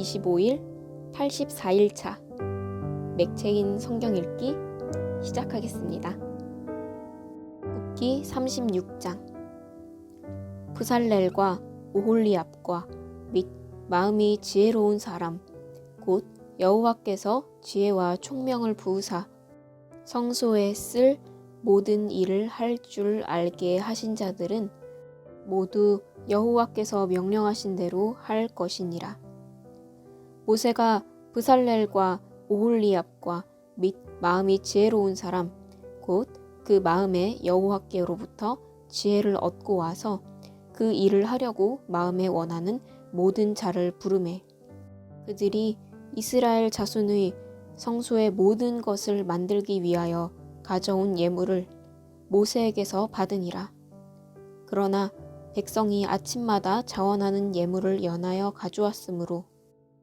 3월 25일 84일차 맥체인 성경 읽기 시작하겠습니다. 국기 36장 부살렐과 오홀리압과 및 마음이 지혜로운 사람 곧 여호와께서 지혜와 총명을 부으사 성소에 쓸 모든 일을 할 줄 알게 하신 자들은 모두 여호와께서 명령하신 대로 할 것이니라. 모세가 부살렐과 오홀리압과 및 마음이 지혜로운 사람 곧 그 마음에 여호와께로부터 지혜를 얻고 와서 그 일을 하려고 마음에 원하는 모든 자를 부르매 그들이 이스라엘 자손의 성소의 모든 것을 만들기 위하여 가져온 예물을 모세에게서 받으니라. 그러나 백성이 아침마다 자원하는 예물을 연하여 가져왔으므로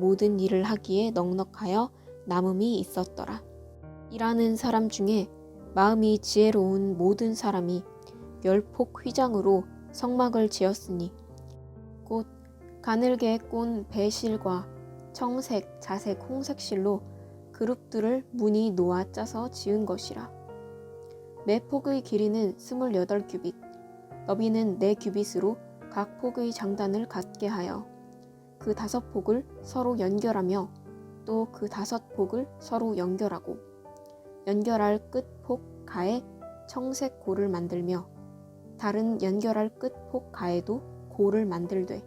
모든 일을 하기에 넉넉하여 남음이 있었더라. 일하는 사람 중에 마음이 지혜로운 모든 사람이 열폭 휘장으로 성막을 지었으니 곧 가늘게 꼰 배실과 청색, 자색, 홍색실로 그룹들을 문이 놓아 짜서 지은 것이라. 매 폭의 길이는 스물여덟 규빗, 너비는 네 규빗으로 각 폭의 장단을 갖게 하여 그 다섯 폭을 서로 연결하며 또 그 다섯 폭을 서로 연결하고 연결할 끝 폭 가에 청색 고를 만들며 다른 연결할 끝 폭 가에도 고를 만들되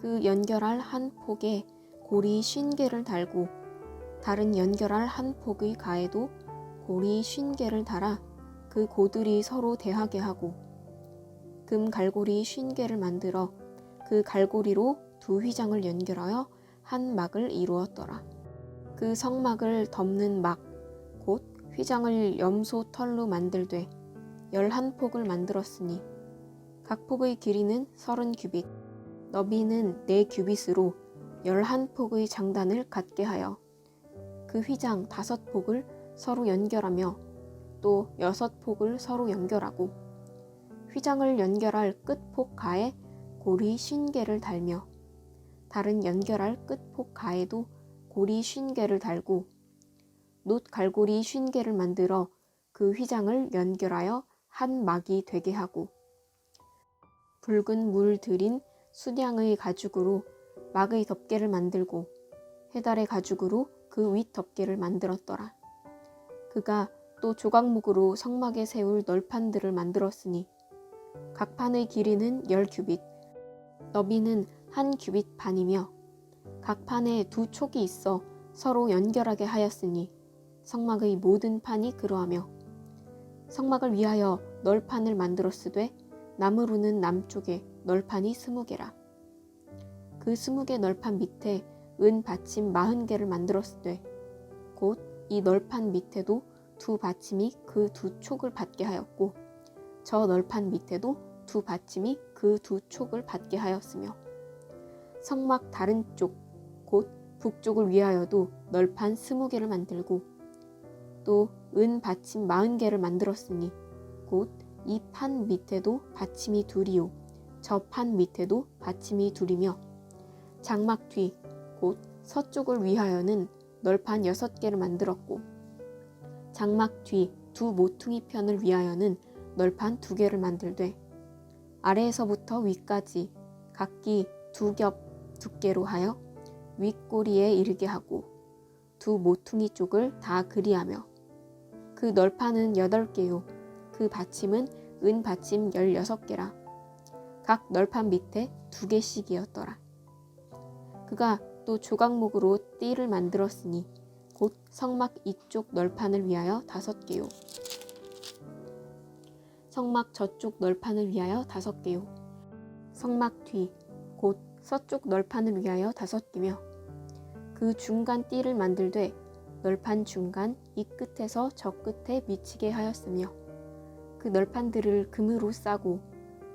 그 연결할 한 폭에 고리 쉰 개를 달고 다른 연결할 한 폭의 가에도 고리 쉰 개를 달아 그 고들이 서로 대하게 하고 금 갈고리 쉰 개를 만들어 그 갈고리로 두 휘장을 연결하여 한 막을 이루었더라. 그 성막을 덮는 막, 곧 휘장을 염소 털로 만들되 열한 폭을 만들었으니 각 폭의 길이는 서른 규빗, 너비는 네 규빗으로 열한 폭의 장단을 갖게 하여 그 휘장 다섯 폭을 서로 연결하며 또 여섯 폭을 서로 연결하고 휘장을 연결할 끝폭 가에 고리 쉰 개를 달며 다른 연결할 끝폭 가에도 고리 쉰 개를 달고 놋 갈고리 쉰 개를 만들어 그 휘장을 연결하여 한 막이 되게 하고 붉은 물 들인 수량의 가죽으로 막의 덮개를 만들고 해달의 가죽으로 그 윗 덮개를 만들었더라. 그가 또 조각목으로 성막에 세울 널판들을 만들었으니 각 판의 길이는 열 규빗, 너비는 한 규빗 반이며 각 판에 두 촉이 있어 서로 연결하게 하였으니 성막의 모든 판이 그러하며 성막을 위하여 널판을 만들었으되 나무로는 남쪽에 널판이 스무 개라. 그 스무 개 널판 밑에 은 받침 마흔 개를 만들었으되 곧 이 널판 밑에도 두 받침이 그 두 촉을 받게 하였고 저 널판 밑에도 두 받침이 그 두 촉을 받게 하였으며 성막 다른 쪽 곧 북쪽을 위하여도 널판 스무 개를 만들고 또 은 받침 마흔 개를 만들었으니 곧 이 판 밑에도 받침이 둘이요 저 판 밑에도 받침이 둘이며 장막 뒤 곧 서쪽을 위하여는 널판 여섯 개를 만들었고 장막 뒤 두 모퉁이 편을 위하여는 널판 두 개를 만들되 아래에서부터 위까지 각기 두 겹 두께로 하여 윗꼬리에 이르게 하고 두 모퉁이 쪽을 다 그리하며 그 널판은 여덟 개요. 그 받침은 은 받침 열여섯 개라. 각 널판 밑에 두 개씩이었더라. 그가 또 조각목으로 띠를 만들었으니 곧 성막 이쪽 널판을 위하여 다섯 개요. 성막 저쪽 널판을 위하여 다섯 개요. 성막 뒤 곧 서쪽 널판을 위하여 다섯 개며 그 중간 띠를 만들되 널판 중간 이 끝에서 저 끝에 미치게 하였으며 그 널판들을 금으로 싸고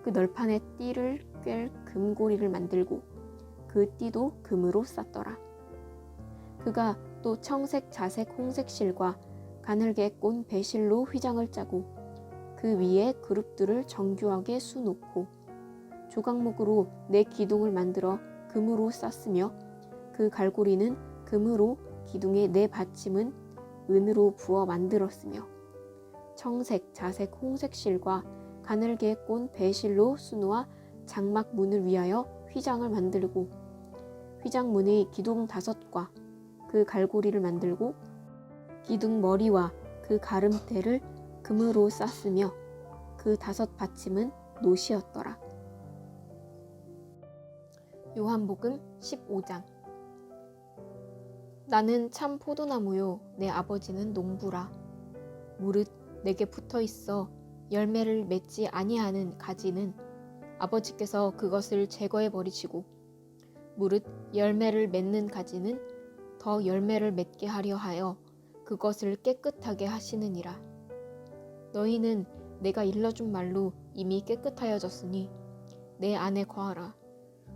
그 널판의 띠를 꿰 금고리를 만들고 그 띠도 금으로 쌌더라. 그가 또 청색, 자색, 홍색 실과 가늘게 꼰 배실로 휘장을 짜고 그 위에 그룹들을 정교하게 수놓고 조각목으로 내 기둥을 만들어 금으로 쌌으며 그 갈고리는 금으로 기둥의 네 받침은 은으로 부어 만들었으며 청색, 자색, 홍색 실과 가늘게 꼰 배실로 수놓아 장막 문을 위하여 휘장을 만들고 휘장 문의 기둥 다섯과 그 갈고리를 만들고 기둥 머리와 그 가름대를 금으로 쌌으며 그 다섯 받침은 노시였더라. 요한복음 15장. 나는 참 포도나무요 내 아버지는 농부라. 무릇 내게 붙어 있어 열매를 맺지 아니하는 가지는 아버지께서 그것을 제거해 버리시고 무릇 열매를 맺는 가지는 더 열매를 맺게 하려 하여 그것을 깨끗하게 하시느니라. 너희는 내가 일러준 말로 이미 깨끗하여졌으니 내 안에 거하라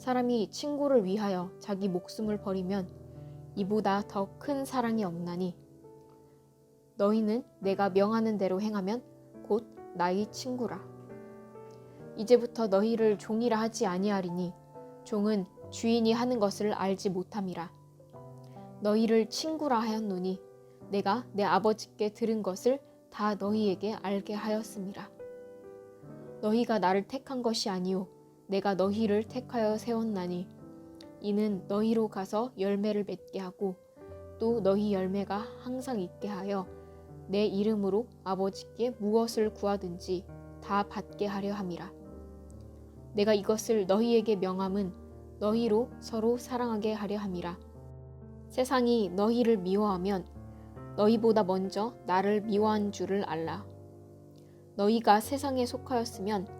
사람이 친구를 위하여 자기 목숨을 버리면 이보다 더 큰 사랑이 없나니 너희는 내가 명하는 대로 행하면 곧 나의 친구라. 이제부터 너희를 종이라 하지 아니하리니 종은 주인이 하는 것을 알지 못함이라. 너희를 친구라 하였노니 내가 내 아버지께 들은 것을 다 너희에게 알게 하였음이라. 너희가 나를 택한 것이 아니요 내가 너희를 택하여 세웠나니 이는 너희로 가서 열매를 맺게 하고 또 너희 열매가 항상 있게 하여 내 이름으로 아버지께 무엇을 구하든지 다 받게 하려 함이라. 내가 이것을 너희에게 명함은 너희로 서로 사랑하게 하려 함이라. 세상이 너희를 미워하면 너희보다 먼저 나를 미워한 줄을 알라. 너희가 세상에 속하였으면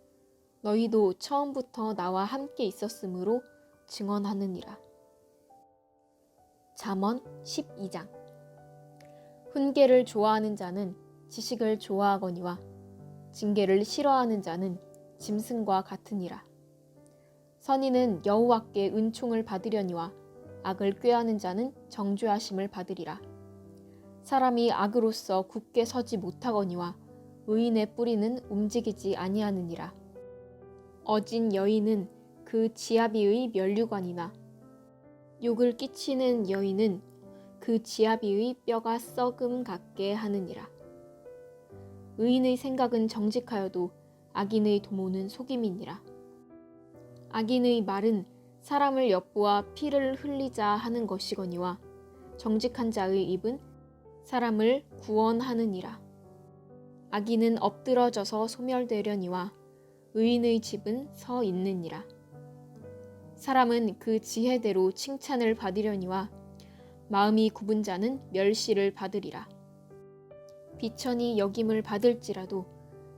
너희도 처음부터 나와 함께 있었으므로 증언하느니라. 잠언 12장 훈계를 좋아하는 자는 지식을 좋아하거니와 징계를 싫어하는 자는 짐승과 같으니라. 선인은 여호와께 은총을 받으려니와 악을 꾀하는 자는 정죄하심을 받으리라. 사람이 악으로서 굳게 서지 못하거니와 의인의 뿌리는 움직이지 아니하느니라. 어진 여인은 그 지아비의 면류관이나 욕을 끼치는 여인은 그 지아비의 뼈가 썩음 같게 하느니라. 의인의 생각은 정직하여도 악인의 도모는 속임이니라. 악인의 말은 사람을 엿보아 피를 흘리자 하는 것이거니와 정직한 자의 입은 사람을 구원하느니라. 악인은 엎드러져서 소멸되려니와 의인의 집은 서 있느니라. 사람은 그 지혜대로 칭찬을 받으려니와 마음이 굽은 자는 멸시를 받으리라. 비천이 여김을 받을지라도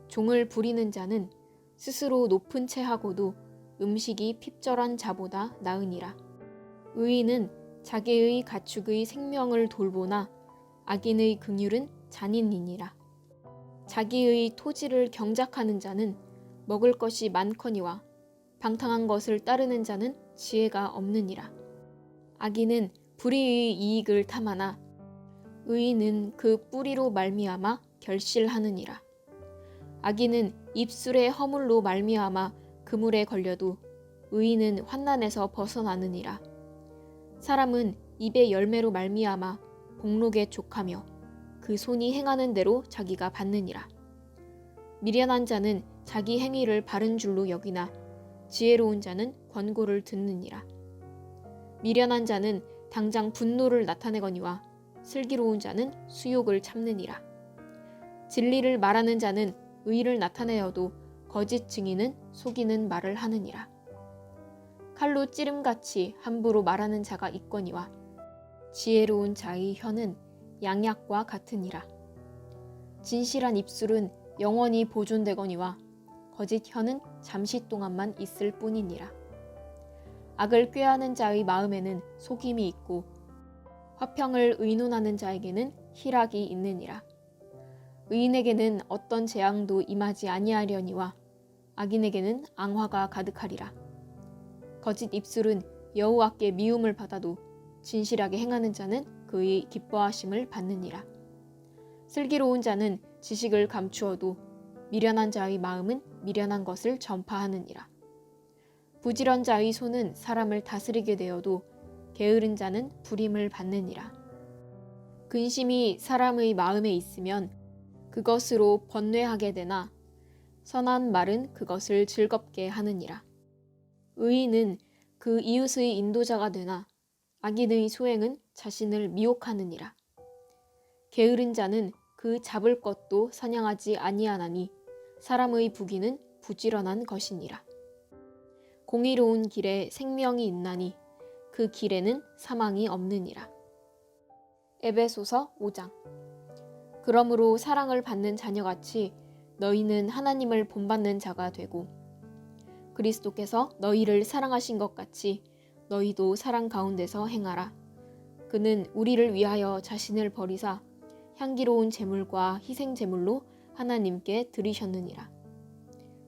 종을 부리는 자는 스스로 높은 채 하고도 음식이 핍절한 자보다 나으니라. 의인은 자기의 가축의 생명을 돌보나 악인의 긍휼은 잔인이니라. 자기의 토지를 경작하는 자는 먹을 것이 많거니와 방탕한 것을 따르는 자는 지혜가 없느니라. 악인은 불의의 이익을 탐하나 의인은 그 뿌리로 말미암아 결실하느니라. 악인은 입술의 허물로 말미암아 그물에 걸려도 의인은 환난에서 벗어나느니라. 사람은 입의 열매로 말미암아 복록에 족하며 그 손이 행하는 대로 자기가 받느니라. 미련한 자는 자기 행위를 바른 줄로 여기나 지혜로운 자는 권고를 듣느니라. 미련한 자는 당장 분노를 나타내거니와 슬기로운 자는 수욕을 참느니라. 진리를 말하는 자는 의를 나타내어도 거짓 증인은 속이는 말을 하느니라. 칼로 찌름같이 함부로 말하는 자가 있거니와 지혜로운 자의 혀는 양약과 같으니라. 진실한 입술은 영원히 보존되거니와 거짓 혀는 잠시 동안만 있을 뿐이니라. 악을 꾀하는 자의 마음에는 속임이 있고 화평을 의논하는 자에게는 희락이 있느니라. 의인에게는 어떤 재앙도 임하지 아니하려니와 악인에게는 앙화가 가득하리라. 거짓 입술은 여호와께 미움을 받아도 진실하게 행하는 자는 그의 기뻐하심을 받느니라. 슬기로운 자는 지식을 감추어도 미련한 자의 마음은 미련한 것을 전파하느니라. 부지런 자의 손은 사람을 다스리게 되어도 게으른 자는 불임을 받느니라. 근심이 사람의 마음에 있으면 그것으로 번뇌하게 되나 선한 말은 그것을 즐겁게 하느니라. 의인은 그 이웃의 인도자가 되나 악인의 소행은 자신을 미혹하느니라. 게으른 자는 그 잡을 것도 사냥하지 아니하나니 사람의 부귀는 부지런한 것이니라. 공의로운 길에 생명이 있나니 그 길에는 사망이 없느니라. 에베소서 5장 그러므로 사랑을 받는 자녀같이 너희는 하나님을 본받는 자가 되고 그리스도께서 너희를 사랑하신 것 같이 너희도 사랑 가운데서 행하라. 그는 우리를 위하여 자신을 버리사 향기로운 제물과 희생 제물로 하나님께 드리셨느니라.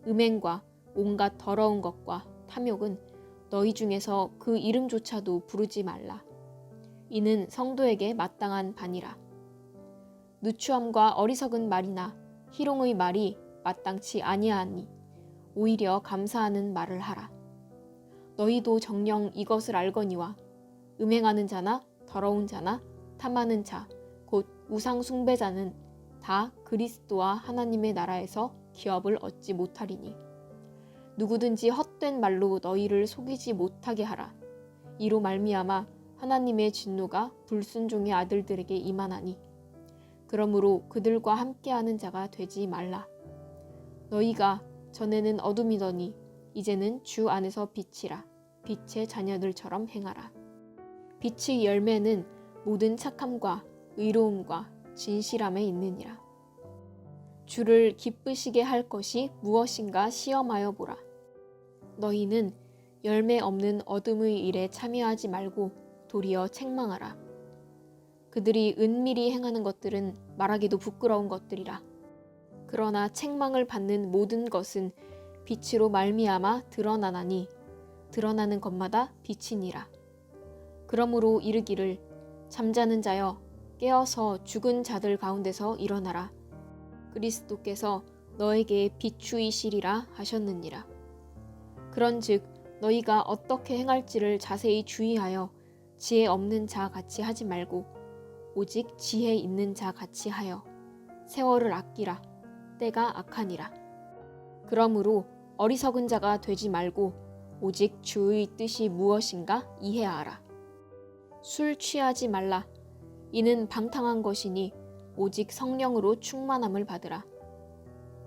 음행과 온갖 더러운 것과 탐욕은 너희 중에서 그 이름조차도 부르지 말라. 이는 성도에게 마땅한 반이라. 누추함과 어리석은 말이나 희롱의 말이 마땅치 아니하니 오히려 감사하는 말을 하라. 너희도 정령 이것을 알거니와 음행하는 자나 더러운 자나 탐하는 자, 곧 우상 숭배자는 다 그리스도와 하나님의 나라에서 기업을 얻지 못하리니 누구든지 헛된 말로 너희를 속이지 못하게 하라. 이로 말미암아 하나님의 진노가 불순종의 아들들에게 임하나니 그러므로 그들과 함께하는 자가 되지 말라. 너희가 전에는 어둠이더니 이제는 주 안에서 빛이라. 빛의 자녀들처럼 행하라. 빛의 열매는 모든 착함과 의로움과 진실함에 있느니라. 주를 기쁘시게 할 것이 무엇인가 시험하여 보라. 너희는 열매 없는 어둠의 일에 참여하지 말고 도리어 책망하라. 그들이 은밀히 행하는 것들은 말하기도 부끄러운 것들이라. 그러나 책망을 받는 모든 것은 빛으로 말미암아 드러나나니 드러나는 것마다 빛이니라. 그러므로 이르기를 잠자는 자여 깨어서 죽은 자들 가운데서 일어나라. 그리스도께서 너에게 비추이시리라 하셨느니라. 그런즉 너희가 어떻게 행할지를 자세히 주의하여 지혜 없는 자 같이 하지 말고 오직 지혜 있는 자 같이 하여 세월을 아끼라 때가 악하니라. 그러므로 어리석은 자가 되지 말고 오직 주의 뜻이 무엇인가 이해하라. 술 취하지 말라. 이는 방탕한 것이니 오직 성령으로 충만함을 받으라.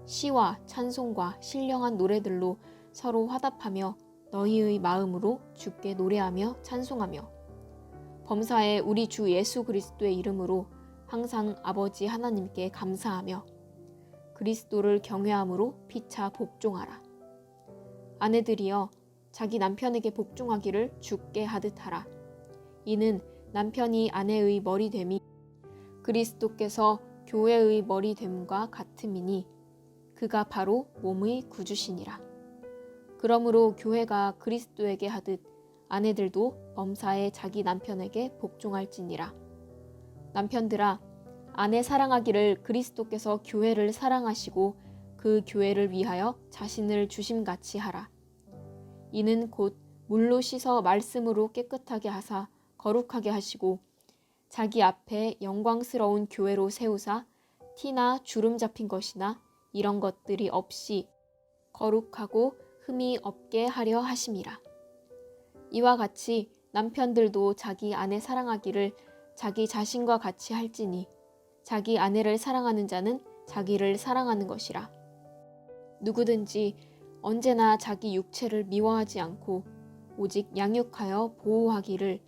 시와 찬송과 신령한 노래들로 서로 화답하며 너희의 마음으로 주께 노래하며 찬송하며 범사에 우리 주 예수 그리스도의 이름으로 항상 아버지 하나님께 감사하며 그리스도를 경외함으로 피차 복종하라. 아내들이여 자기 남편에게 복종하기를 주께 하듯 하라. 이는 남편이 아내의 머리됨이 그리스도께서 교회의 머리됨과 같음이니 그가 바로 몸의 구주시니라. 그러므로 교회가 그리스도에게 하듯 아내들도 범사에 자기 남편에게 복종할지니라. 남편들아 아내 사랑하기를 그리스도께서 교회를 사랑하시고 그 교회를 위하여 자신을 주심같이 하라. 이는 곧 물로 씻어 말씀으로 깨끗하게 하사 거룩하게 하시고 자기 앞에 영광스러운 교회로 세우사 티나 주름 잡힌 것이나 이런 것들이 없이 거룩하고 흠이 없게 하려 하심이라. 이와 같이 남편들도 자기 아내 사랑하기를 자기 자신과 같이 할지니 자기 아내를 사랑하는 자는 자기를 사랑하는 것이라. 누구든지 언제나 자기 육체를 미워하지 않고 오직 양육하여 보호하기를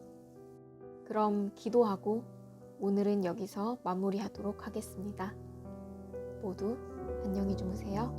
그럼 기도하고 오늘은 여기서 마무리하도록 하겠습니다. 모두 안녕히 주무세요.